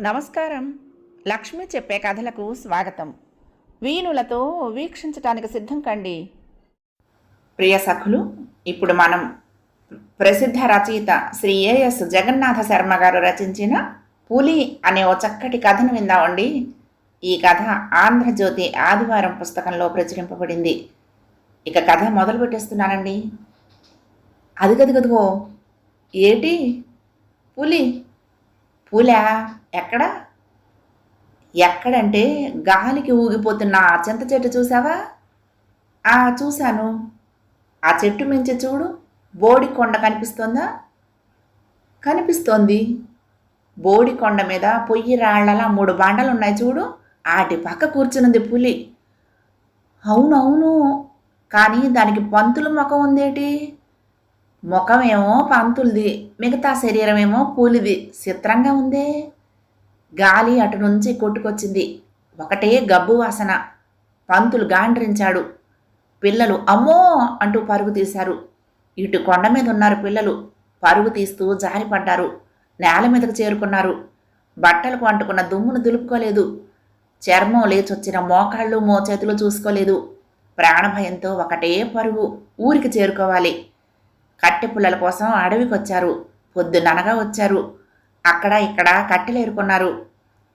నమస్కారం. లక్ష్మి చెప్పే కథలకు స్వాగతం. వీణులతో వీక్షించటానికి సిద్ధం కండి. ప్రియ సఖులు ఇప్పుడు మనం ప్రసిద్ధ రచయిత శ్రీ ఏఎస్ జగన్నాథ శర్మ గారు రచించిన పులి అనే ఓ చక్కటి కథను విందామండి. ఈ కథ ఆంధ్రజ్యోతి ఆదివారం పుస్తకంలో ప్రచురింపబడింది. ఇక కథ మొదలు పెట్టేస్తున్నానండి అదిగదిగదిగో ఏటి? పులి. పులా? ఎక్కడ? ఎక్కడంటే గాలికి ఊగిపోతున్న ఆ చింత చెట్టు చూసావా? ఆ చూశాను. ఆ చెట్టు మించి చూడు. బోడి కొండ కనిపిస్తోందా? కనిపిస్తోంది. బోడి కొండ మీద పొయ్యి రాళ్ళలా మూడు బండలు ఉన్నాయి చూడు. ఆటి పక్క కూర్చున్నది పులి. అవునవును. కానీ దానికి పంతులు ముఖం ఉందేటి? ముఖమేమో పంతులది మిగతా శరీరమేమో పూలిది. చిత్రంగా ఉందే. గాలి అటు నుంచి కొట్టుకొచ్చింది. ఒకటే గబ్బు వాసన. పంతులు గాండ్రించాడు. పిల్లలు అమ్మో అంటూ పరుగు తీశారు. ఇటు కొండ మీద ఉన్నారు పిల్లలు. పరుగు తీస్తూ జారిపడ్డారు. నేల మీదకు చేరుకున్నారు. బట్టలకు అంటుకున్న దుమ్మును దులుపుకోలేదు. చర్మం లేచొచ్చిన మోకాళ్ళు మోచేతులు చూసుకోలేదు. ప్రాణభయంతో ఒకటే పరుగు ఊరికి చేరుకోవాలి. కట్టెపుల్లల కోసం అడవికి వచ్చారు పొద్దుననగా వచ్చారు. అక్కడ ఇక్కడ కట్టెలు ఏరుకున్నారు.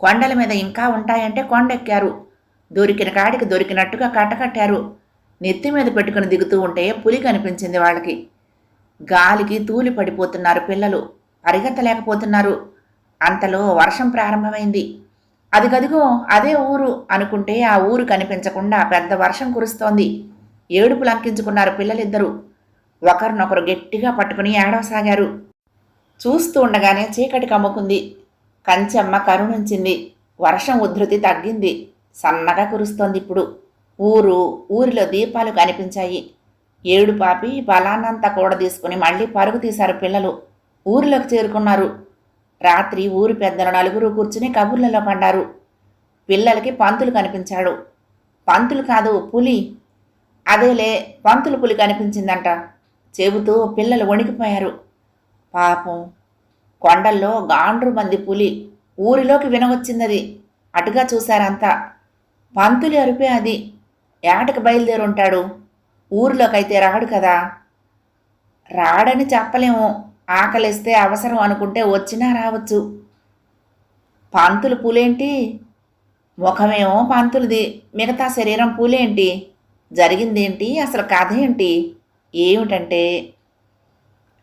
కొండల మీద ఇంకా ఉంటాయంటే కొండెక్కారు. దొరికిన కాడికి దొరికినట్టుగా కట్టకట్టారు. నెత్తి మీద పెట్టుకుని దిగుతూ ఉంటే పులి కనిపించింది వాళ్ళకి. గాలికి తూలి పడిపోతున్నారు పిల్లలు. పరిగెత్తలేకపోతున్నారు. అంతలో వర్షం ప్రారంభమైంది. అది గదిగో అదే ఊరు అనుకుంటే ఆ ఊరు కనిపించకుండా పెద్ద వర్షం కురుస్తోంది. ఏడుపు లంకించుకున్నారు పిల్లలిద్దరూ. ఒకరినొకరు గట్టిగా పట్టుకుని ఏడవసాగారు. చూస్తూ ఉండగానే చీకటి కమ్ముకుంది. కంచెమ్మ కరుణుంచింది. వర్షం ఉధృతి తగ్గింది. సన్నగా కురుస్తోంది ఇప్పుడు. ఊరు ఊరిలో దీపాలు కనిపించాయి. ఏడు పాపి బలాన్నంతా కూడా తీసుకుని మళ్ళీ పరుగు తీశారు పిల్లలు. ఊరిలోకి చేరుకున్నారు. రాత్రి ఊరి పెద్దలు నలుగురు కూర్చుని కబుర్లలో పడ్డారు. పిల్లలకి పంతులు కనిపించాడు. పంతులు కాదు పులి. అదేలే పంతులు పులి కనిపించిందంట. చెబుతూ పిల్లలు వణికిపోయారు. పాపం కొండల్లో గాండ్రు మంది పులి ఊరిలోకి వినవచ్చిందది. అటుగా చూశారంతా. పంతులు అరిపే అది. ఏటకి బయలుదేరుంటాడు? ఊరిలోకైతే రాడు కదా. రాడని చెప్పలేము. ఆకలిస్తే అవసరం అనుకుంటే వచ్చినా రావచ్చు. పంతులు పులేంటి? ముఖమేమో పంతులది. మిగతా శరీరం పూలేంటి? జరిగిందేంటి? అసలు కథ ఏంటి? ఏమిటంటే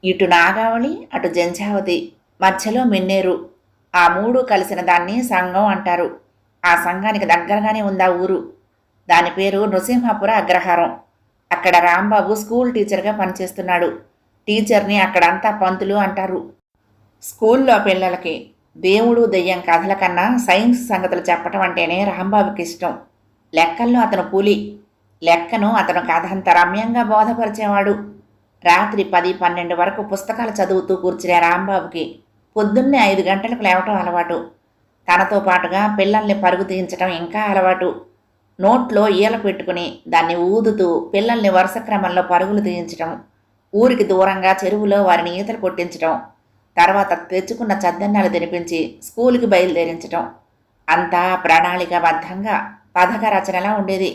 ఇటు నాగావళి అటు జంఝావతి మధ్యలో మిన్నేరు. ఆ మూడు కలిసిన దాన్ని సంఘం అంటారు. ఆ సంఘానికి దగ్గరగానే ఉందా ఊరు. దాని పేరు నృసింహపుర అగ్రహారం. అక్కడ రాంబాబు స్కూల్ టీచర్గా పనిచేస్తున్నాడు. టీచర్ని అక్కడంతా పంతులు అంటారు. స్కూల్లో పిల్లలకి దేవుడు దెయ్యం కథల కన్నా సైన్స్ సంగతులు చెప్పటం అంటేనే రాంబాబుకి ఇష్టం. లెక్కల్లో అతను పులి. లెక్కను అతను కథంత రమ్యంగా బోధపరిచేవాడు. రాత్రి పది పన్నెండు వరకు పుస్తకాలు చదువుతూ కూర్చునే రాంబాబుకి పొద్దున్నే ఐదు గంటలకు లేవటం అలవాటు. తనతో పాటుగా పిల్లల్ని పరుగు తీయించడం ఇంకా అలవాటు. నోట్లో ఈల పెట్టుకుని దాన్ని ఊదుతూ పిల్లల్ని వరుస క్రమంలో పరుగులు తీయించడం ఊరికి దూరంగా చెరువులో వారిని ఈతలు కొట్టించడం తర్వాత తెచ్చుకున్న చద్దన్నాలు తినిపించి స్కూలుకి బయలుదేరించడం అంతా ప్రణాళికాబద్ధంగా పథక రచనలా ఉండేది.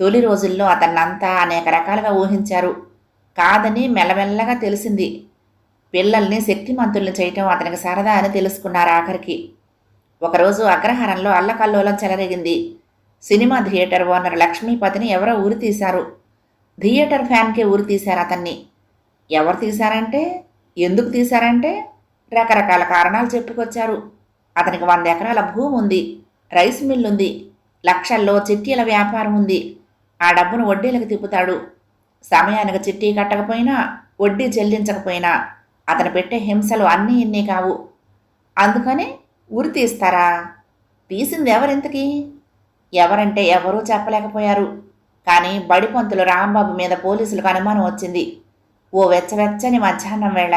తొలి రోజుల్లో అతన్నంతా అనేక రకాలుగా ఊహించారు. కాదని మెల్లమెల్లగా తెలిసింది. పిల్లల్ని శక్తిమంతుల్ని చేయటం అతనికి సరదా అని తెలుసుకున్నారు ఆఖరికి. ఒకరోజు అగ్రహారంలో అల్లకల్లోలం చెలరేగింది. సినిమా థియేటర్ ఓనర్ లక్ష్మీపతిని ఎవరో ఊరి తీశారు. థియేటర్ ఫ్యాన్కే ఊరి తీశారు అతన్ని. ఎవరు తీశారంటే ఎందుకు తీశారంటే రకరకాల కారణాలు చెప్పుకొచ్చారు. అతనికి వంద ఎకరాల భూమి ఉంది రైస్ మిల్ ఉంది లక్షల్లో చిట్టీల వ్యాపారం ఉంది ఆ డబ్బును వడ్డీలకు తిప్పుతాడు. సమయానికి చిట్టీ కట్టకపోయినా వడ్డీ చెల్లించకపోయినా అతను పెట్టే హింసలు అన్నీ ఇన్ని కావు. అందుకని ఉరి తీస్తారా? తీసింది ఎవరింతకీ? ఎవరంటే ఎవరూ చెప్పలేకపోయారు. కానీ బడిపంతులు రాంబాబు మీద పోలీసులకు అనుమానం వచ్చింది. ఓ వెచ్చవెచ్చని మధ్యాహ్నం వేళ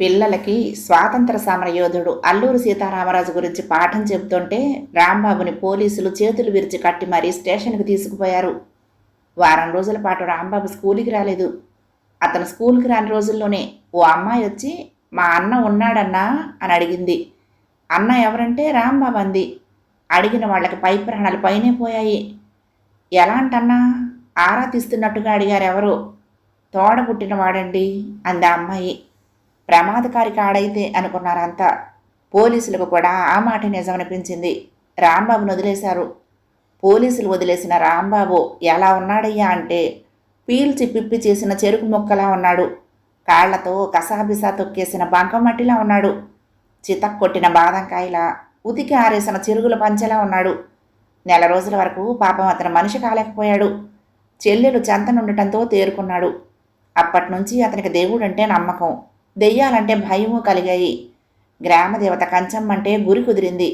పిల్లలకి స్వాతంత్ర సమరయోధుడు అల్లూరు సీతారామరాజు గురించి పాఠం చెబుతుంటే రాంబాబుని పోలీసులు చేతులు విరిచి కట్టి మరీ స్టేషన్కి తీసుకుపోయారు. వారం రోజుల పాటు రాంబాబు స్కూల్కి రాలేదు. అతను స్కూల్కి రాని రోజుల్లోనే ఓ అమ్మాయి వచ్చి మా అన్న ఉన్నాడన్నా? అని అడిగింది. అన్న ఎవరంటే? రాంబాబు అంది. అడిగిన వాళ్ళకి పై ప్రాణాలు పైనే పోయాయి. ఎలాంటన్నా? ఆరా తీస్తున్నట్టుగా అడిగారు ఎవరు తోడ పుట్టినవాడండి అంది అమ్మాయి. ప్రమాదకారి కాడైతే అనుకున్నారంతా. పోలీసులకు కూడా ఆ మాట నిజమనిపించింది. రాంబాబును వదిలేశారు. పోలీసులు వదిలేసిన రాంబాబు ఎలా ఉన్నాడయ్యా అంటే పీల్చి పిప్పి చేసిన చెరుకు మొక్కలా ఉన్నాడు. కాళ్ళతో కసాబిసా తొక్కేసిన బంకమట్టిలా ఉన్నాడు. చితక్ కొట్టిన బాదంకాయలా ఉతికి ఆరేసిన చిరుగుల పంచెలా ఉన్నాడు. నెల రోజుల వరకు పాపం అతను మనిషి కాలేకపోయాడు. చెల్లెలు చెంతనుండటంతో తేరుకున్నాడు. అప్పటి నుంచి అతనికి దేవుడంటే నమ్మకం. దెయ్యాలంటే భయము కలిగాయి. గ్రామదేవత కంచమ్మంటే గురి కుదిరింది.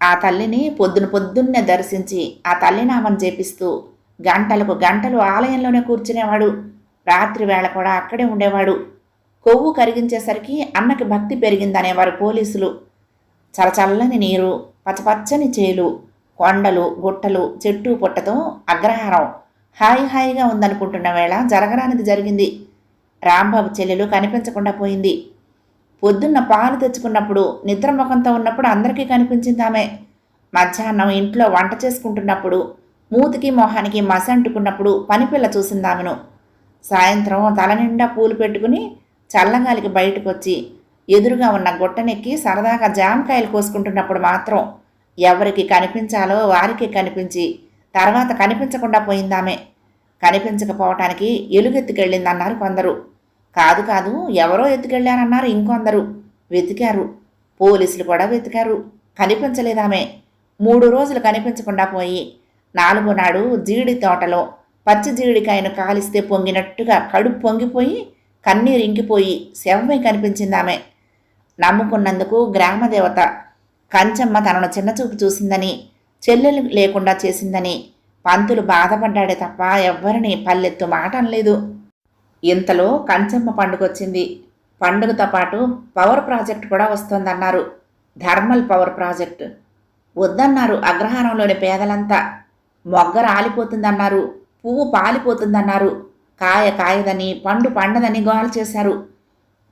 ఆ తల్లిని పొద్దున పొద్దున్నే దర్శించి ఆ తల్లినామం చేపిస్తూ గంటలకు గంటలు ఆలయంలోనే కూర్చునేవాడు. రాత్రి వేళ కూడా అక్కడే ఉండేవాడు. కొవ్వు కరిగించేసరికి అన్నకి భక్తి పెరిగిందనేవారు పోలీసులు. చలచల్లని నీరు పచ్చపచ్చని చేలు కొండలు గుట్టలు చెట్టు పుట్టతో అగ్రహారం హాయి హాయిగా ఉందనుకుంటున్న వేళ జరగరానిది జరిగింది. రాంబాబు చెల్లెలు కనిపించకుండా పోయింది. పొద్దున్న పాలు తెచ్చుకున్నప్పుడు నిద్రముఖంతో ఉన్నప్పుడు అందరికీ కనిపించింది ఆమె. మధ్యాహ్నం ఇంట్లో వంట చేసుకుంటున్నప్పుడు మూతికి మొహానికి మస అంటుకున్నప్పుడు పనిపిల్ల చూసింది ఆమెను. సాయంత్రం తల నిండా పూలు పెట్టుకుని చల్లగాలికి బయటకు వచ్చి ఎదురుగా ఉన్న గుట్టనెక్కి సరదాగా జామకాయలు కోసుకుంటున్నప్పుడు మాత్రం ఎవరికి కనిపించాలో వారికి కనిపించి తర్వాత కనిపించకుండా పోయిందామె కనిపించకపోవటానికి ఎలుగెత్తుకెళ్ళిందన్నారు కొందరు. కాదు కాదు. ఎవరో ఎత్తుకెళ్ళారన్నారు ఇంకొందరు వెతికారు. పోలీసులు కూడా వెతికారు. కనిపించలేదామే. మూడు రోజులు కనిపించకుండా పోయి నాలుగో నాడు జీడి తోటలో పచ్చి జీడికాయను కాలిస్తే పొంగినట్టుగా కడుపు పొంగిపోయి కన్నీరు ఇంకిపోయి శవమై కనిపించిందామె. నమ్ముకున్నందుకు గ్రామదేవత కంచమ్మ తనను చిన్నచూపు చూసిందని చెల్లెలు లేకుండా చేసిందని పంతులు బాధపడ్డాడే తప్ప ఎవ్వరిని పల్లెత్తు మాట అనలేదు. ఇంతలో కంచమ్మ పండుగ వచ్చింది పండుగతో పాటు పవర్ ప్రాజెక్ట్ కూడా వస్తోందన్నారు. Thermal power project. వద్దన్నారు అగ్రహారంలోని పేదలంతా. మొగ్గ రాలిపోతుందన్నారు. పువ్వు పాలిపోతుందన్నారు. కాయ కాయదని పండు పండదని గోల చేశారు.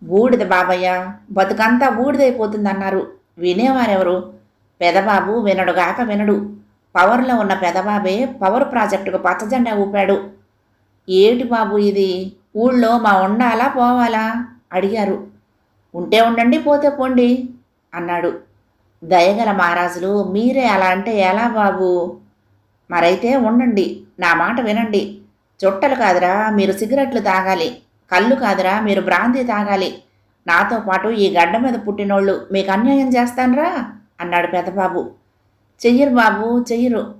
బూడిద బాబయ్య బతుకంతా బూడిదైపోతుందన్నారు. వినేవారెవరు? పెదబాబు వినడుగాక వినడు. పవర్లో ఉన్న పెదబాబే పవర్ ప్రాజెక్టుకు పచ్చజెండా ఊపాడు. ఏటి బాబు ఇది? ఊళ్ళో మా ఉండాలా పోవాలా? అడిగారు. ఉంటే ఉండండి పోతే పోండి అన్నాడు. దయగల మహారాజులు మీరే అలా అంటే ఎలా బాబు? మరైతే ఉండండి నా మాట వినండి. చుట్టలు కాదురా మీరు సిగరెట్లు తాగాలి. కళ్ళు కాదురా మీరు బ్రాందీ తాగాలి. నాతో పాటు ఈ గడ్డ మీద పుట్టినోళ్ళు మీకు అన్యాయం చేస్తాన్రా అన్నాడు పెద్దబాబు. చెయ్యరు బాబు చెయ్యరు.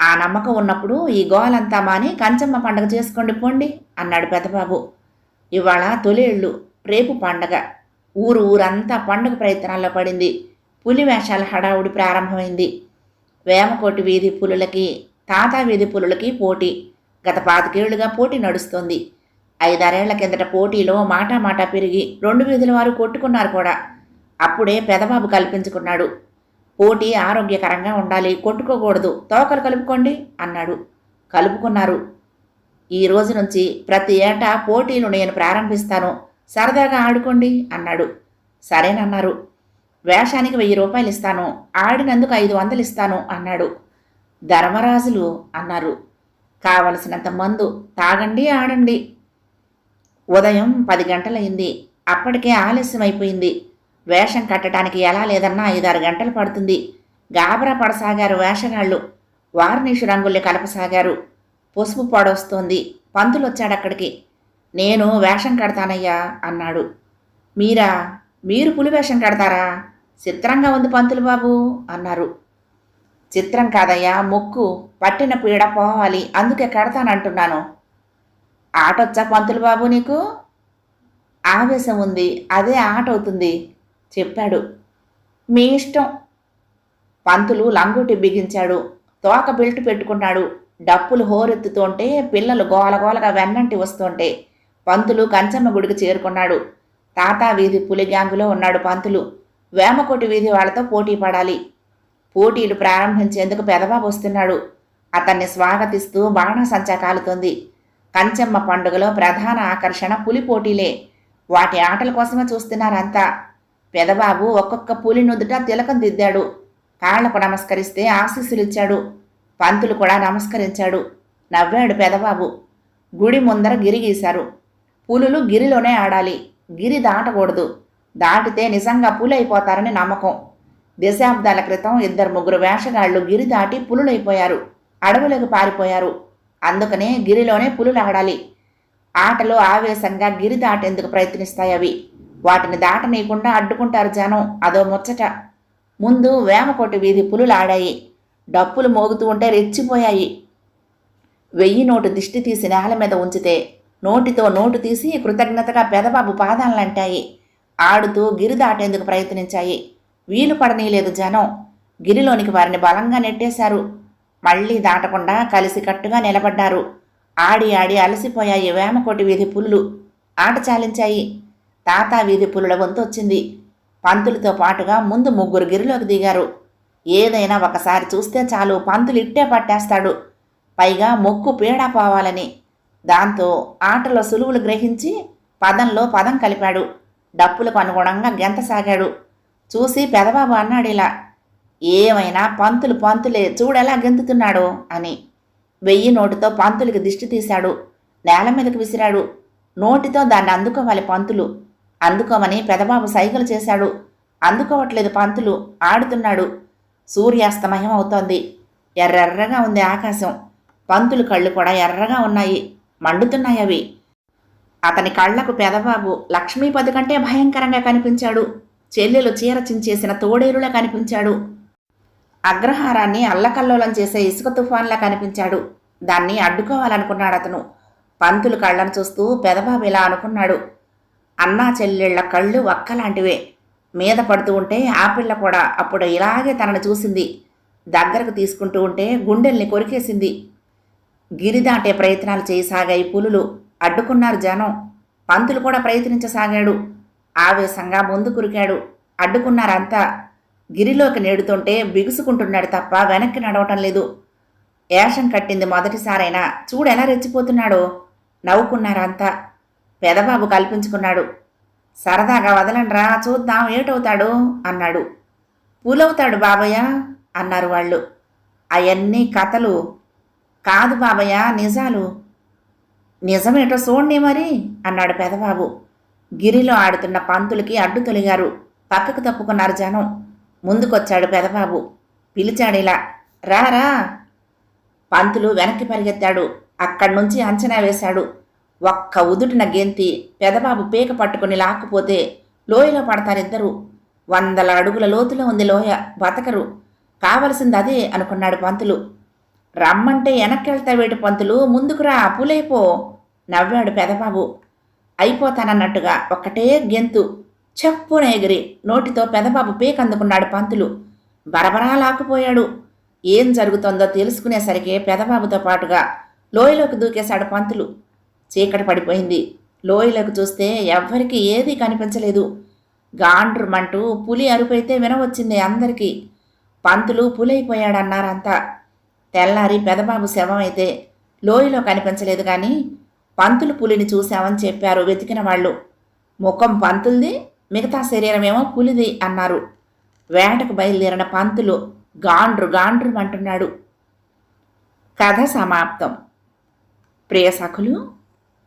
ఆ నమ్మకం ఉన్నప్పుడు ఈ గోలంతా మాని కంచమ్మ పండగ చేసుకోండి పోండి అన్నాడు పెద్దబాబు. ఇవాళ తొలేళ్ళు రేపు పండగ. ఊరు ఊరంతా పండుగ ప్రయత్నాల్లో పడింది. పులి వేషాల హడావుడి ప్రారంభమైంది. వేమకోటి వీధి పులులకి తాత వీధి పులులకి పోటీ. గత పాతికేళ్ళుగా పోటీ నడుస్తోంది. ఐదారేళ్ళ కిందట పోటీలో మాటా మాటా పెరిగి రెండు వీధుల వారు కొట్టుకున్నారు కూడా. అప్పుడే పెదబాబు కల్పించుకున్నాడు. పోటీ ఆరోగ్యకరంగా ఉండాలి కొట్టుకోకూడదు. తోకలు కలుపుకోండి అన్నాడు. కలుపుకున్నారు. ఈ రోజు నుంచి ప్రతి ఏటా పోటీలు నేను ప్రారంభిస్తాను. సరదాగా ఆడుకోండి అన్నాడు. సరేనన్నారు. వేషానికి వెయ్యి రూపాయలు ఇస్తాను. ఆడినందుకు ఐదు వందలు ఇస్తాను అన్నాడు. ధర్మరాజులు అన్నారు. కావలసినంత మందు తాగండి ఆడండి. ఉదయం పది గంటలయింది అప్పటికే ఆలస్యం అయిపోయింది వేషం కట్టడానికి ఎలా లేదన్నా ఐదారు గంటలు పడుతుంది. గాబరా పడసాగారు వేషగాళ్ళు. వార్నిష్ రంగుల్ని కలపసాగారు. పసుపు పొడొస్తోంది. పంతులు వచ్చాడక్కడికి నేను వేషం కడతానయ్యా అన్నాడు. మీరా? మీరు పులి వేషం కడతారా? చిత్రంగా ఉంది పంతులు బాబు అన్నారు. చిత్రం కాదయ్యా ముక్కు పట్టిన పీడ పోవాలి. అందుకే కడతానంటున్నాను. ఆటొచ్చా పంతులు బాబు నీకు? ఆవేశం ఉంది. అదే ఆట అవుతుంది చెప్పాడు. మీ ఇష్టం. పంతులు లంగోటి బిగించాడు. తోక బెల్ట్ పెట్టుకున్నాడు. డప్పులు హోరెత్తుతుంటే పిల్లలు గోలగోలగా వెన్నంటి వస్తుంటే పంతులు కంచమ్మ గుడికి చేరుకున్నాడు. తాతా వీధి పులి గ్యాంగులో ఉన్నాడు పంతులు. వేమకోటి వీధి వాళ్ళతో పోటీ పడాలి. పోటీలు ప్రారంభించేందుకు పెదబాబు వస్తున్నాడు. అతన్ని స్వాగతిస్తూ బాణసంచా కాలుతుంది. కంచెమ్మ పండుగలో ప్రధాన ఆకర్షణ పులి పోటీలే. వాటి ఆటల కోసమే చూస్తున్నారంతా. పెదబాబు ఒక్కొక్క పులి నుదుట తిలకం దిద్దాడు. కాళ్ళకు నమస్కరిస్తే ఆశీస్సులిచ్చాడు. పంతులు కూడా నమస్కరించాడు. నవ్వాడు పెదబాబు. గుడి ముందర గిరి గీశారు. పులులు గిరిలోనే ఆడాలి. గిరి దాటకూడదు. దాటితే నిజంగా పులైపోతారని అయిపోతారని నమ్మకం. దశాబ్దాల క్రితం ఇద్దరు ముగ్గురు వేషగాళ్ళు గిరి దాటి పులులైపోయారు. అడవులకు పారిపోయారు. అందుకనే గిరిలోనే పులులు ఆడాలి ఆటలో ఆవేశంగా గిరి దాటేందుకు ప్రయత్నిస్తాయి అవి. వాటిని దాటనీయకుండా అడ్డుకుంటారు జనం. అదో ముచ్చట. ముందు వేమకోటి వీధి పులులాడాయి. డప్పులు మోగుతూ ఉంటే రెచ్చిపోయాయి. వెయ్యి నోటు దిష్టి తీసి నేల మీద ఉంచితే నోటితో నోటు తీసి కృతజ్ఞతగా పెదబాబు పాదాలంటాయి ఆడుతూ గిరి దాటేందుకు ప్రయత్నించాయి. వీలు పడనీయలేదు జనం. గిరిలోనికి వారిని బలంగా నెట్టేశారు. మళ్ళీ దాటకుండా కలిసికట్టుగా నిలబడ్డారు. ఆడి ఆడి అలసిపోయాయి వేమకోటి వీధి పులులు. ఆట చాలించాయి. తాతా వీధి పులుల వంతు వచ్చింది. పంతులతో పాటుగా ముందు ముగ్గురు గిరిలోకి దిగారు. ఏదైనా ఒకసారి చూస్తే చాలు పంతులు ఇట్టే పట్టేస్తాడు. పైగా మొక్కు పీడా పోవాలని. దాంతో ఆటలో సులువులు గ్రహించి పదంలో పదం కలిపాడు. డప్పులకు అనుగుణంగా గెంతసాగాడు చూసి పెదబాబు అన్నాడు ఇలా ఏమైనా పంతులు పంతులే చూడెలా గెంతుతున్నాడు అని. వెయ్యి నోటితో పంతులకి దిష్టి తీశాడు. నేల మీదకు విసిరాడు. నోటితో దాన్ని అందుకోవాలి పంతులు. అందుకోమని పెదబాబు సైగలు చేశాడు. అందుకోవట్లేదు పంతులు ఆడుతున్నాడు. సూర్యాస్తమయం అవుతోంది. ఎర్రెర్రగా ఉంది ఆకాశం. పంతులు కళ్ళు కూడా ఎర్రగా ఉన్నాయి. మండుతున్నాయి అవి. అతని కళ్ళకు పెదబాబు లక్ష్మీపతి కంటే భయంకరంగా కనిపించాడు. చెల్లెలు చీర చించేసిన తోడేరులా కనిపించాడు. అగ్రహారాన్ని అల్లకల్లోలం చేసే ఇసుక తుఫాన్లా కనిపించాడు. దాన్ని అడ్డుకోవాలనుకున్నాడు అతను పంతులు కళ్ళను చూస్తూ పెదబాబు ఇలా అనుకున్నాడు. అన్నా చెల్లెళ్ళ కళ్ళు ఒక్కలాంటివే మీద పడుతూ ఉంటే ఆ పిల్ల కూడా అప్పుడు ఇలాగే తనను చూసింది. దగ్గరకు తీసుకుంటూ ఉంటే గుండెల్ని కొరికేసింది. గిరి దాటే ప్రయత్నాలు చేయసాగాయి పులులు. అడ్డుకున్నారు జనం. పంతులు కూడా ప్రయత్నించసాగాడు. ఆవేశంగా ముందు కురికాడు అడ్డుకున్నారంతా. గిరిలోకి నేడుతుంటే బిగుసుకుంటున్నాడు తప్ప వెనక్కి నడవటం లేదు. ఏషం కట్టింది మొదటిసారైనా చూడెలా రెచ్చిపోతున్నాడో. నవ్వుకున్నారంతా. పెదబాబు కల్పించుకున్నాడు. సరదాగా వదలండ్రా చూద్దాం ఏటవుతాడు? అన్నాడు. పూలవుతాడు బాబయ్య అన్నారు వాళ్ళు. అవన్నీ కథలు. కాదు బాబయ్య నిజాలు. నిజమేటో చూడండి మరి అన్నాడు పెదబాబు. గిరిలో ఆడుతున్న పంతులకి అడ్డు తొలిగారు. పక్కకు తప్పుకున్నారు జనం. ముందుకొచ్చాడు పెదబాబు. పిలిచాడు రా రా. పంతులు వెనక్కి పరిగెత్తాడు. అక్కడి నుంచి అంచనా వేశాడు. ఒక్క ఉదుటిన గెంతి పెదబాబు పీక పట్టుకుని లాక్కుపోతే లోయలో పడతారిద్దరు. వందల అడుగుల లోతులో ఉంది లోయ బతకరు. కావలసింది అదే అనుకున్నాడు పంతులు. రమ్మంటే వెనక్కెళ్తావేటి పంతులు ముందుకురా పులైపో నవ్వాడు పెదబాబు. అయిపోతానన్నట్టుగా ఒక్కటే గెంతు. చెప్పున ఎగిరి నోటితో పెదబాబు పేకందుకున్నాడు పంతులు. బరబరా లాక్కుపోయాడు. ఏం జరుగుతోందో తెలుసుకునేసరికి పెదబాబుతో పాటుగా లోయలోకి దూకేశాడు పంతులు. చీకటి పడిపోయింది. లోయలకు చూస్తే ఎవ్వరికీ ఏదీ కనిపించలేదు. గాండ్రుమంటూ పులి అరుపైతే వినవచ్చింది అందరికీ. పంతులు పులైపోయాడన్నారంతా. తెల్లారి పెదబాబు శవమైతే లోయలో కనిపించలేదు కానీ పంతులు పులిని చూశామని చెప్పారు వెతికిన వాళ్ళు. ముఖం పంతుల్ది మిగతా శరీరమేమో పులిది అన్నారు. వేటకు బయలుదేరిన పంతులు గాండ్రు గాండ్రు అంటున్నాడు కథ సమాప్తం. ప్రియ సఖులు